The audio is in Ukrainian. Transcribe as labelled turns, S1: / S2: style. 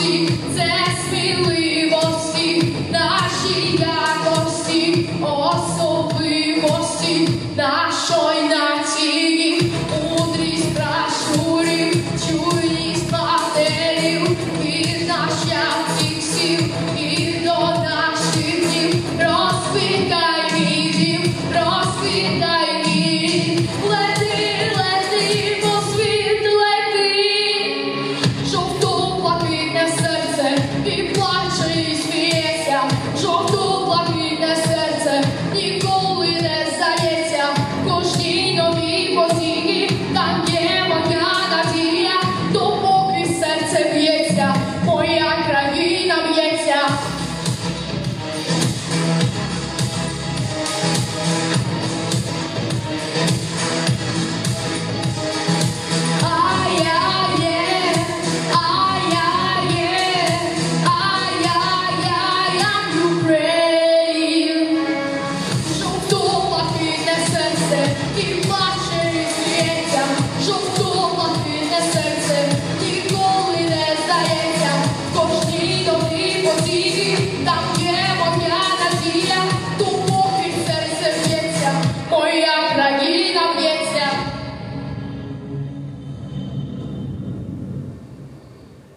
S1: всі, це сміливості, наші якості, особливості нашої нації, мудрість пращурів, чуйність матерів, і наші всіх, і до наших днів, розквітай відів. você que bate.